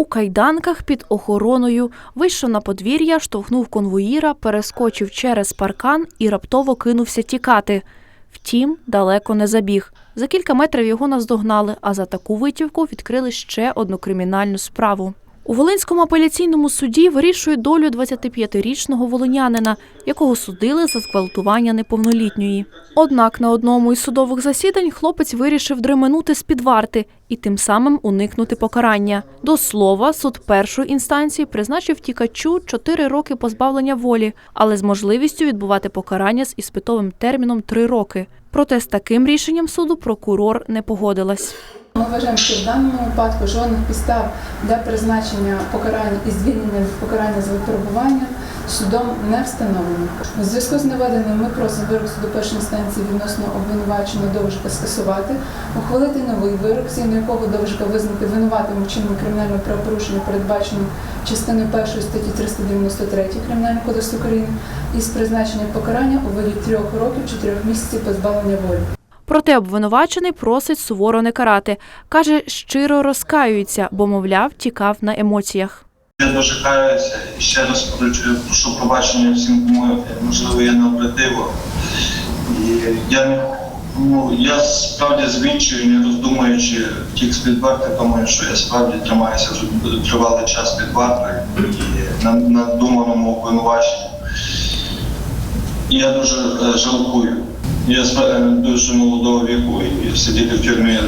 У кайданках під охороною вийшов на подвір'я, штовхнув конвоїра, перескочив через паркан і раптово кинувся тікати. Втім, далеко не забіг. За кілька метрів його наздогнали, а за таку витівку відкрили ще одну кримінальну справу. У Волинському апеляційному суді вирішують долю 25-річного волинянина, якого судили за зґвалтування неповнолітньої. Однак на одному із судових засідань хлопець вирішив дременути з-під варти і тим самим уникнути покарання. До слова, суд першої інстанції призначив тікачу 4 роки позбавлення волі, але з можливістю відбувати покарання з іспитовим терміном 3 роки. Проте з таким рішенням суду прокурор не погодилась. Ми вважаємо, що в даному випадку жодних підстав для призначення покарання і звільнення від покарання за випробування судом не встановлено. У зв'язку з наведеним ми просимо вирок суду першої інстанції відносно обвинуваченого довжика скасувати, ухвалити новий вирок, згідно якого довжика визнати винуватим вчиненні кримінального правопорушення, передбаченим частиною першої статті 393 Кримінального кодексу України, із призначенням покарання у виді трьох років чотирьох місяців позбавлення волі. Проте обвинувачений просить суворо не карати. Каже, щиро розкаюється, бо, мовляв, тікав на емоціях. Я дуже каюся і ще раз прошу, пробачення всім, кому можливо я не обративо. Я ну, я справді з відчаю, не роздумуючи втік з під варти, думаю, що я справді тримаюся вже тривалий час під вартою і на надуманому обвинуваченні. І я дуже е, жалкую. Я дуже молодого віку і сидіти в тюрмі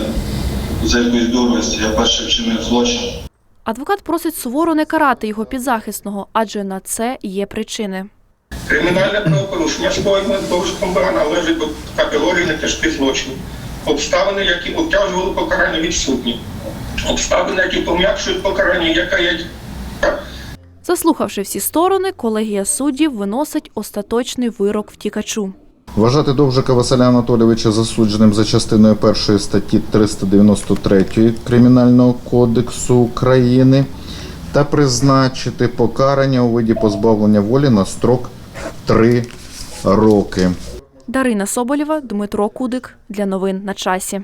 за якоюсь дурості. Я перше вчинив злочин. Адвокат просить суворо не карати його підзахисного, адже на це є причини. Кримінальне правопорушення скоєне довжиком бара належить до категорії нетяжких злочинів. Обставини, які обтяжували покарання відсутні. Обставини, які пом'якшують покарання, яка є Заслухавши всі сторони, колегія суддів виносить остаточний вирок втікачу. Вважати Довжика Василя Анатолійовича засудженим за частиною першої статті 393 Кримінального кодексу України та призначити покарання у виді позбавлення волі на строк 3 роки. Дарина Соболєва, Дмитро Кудик для новин на часі.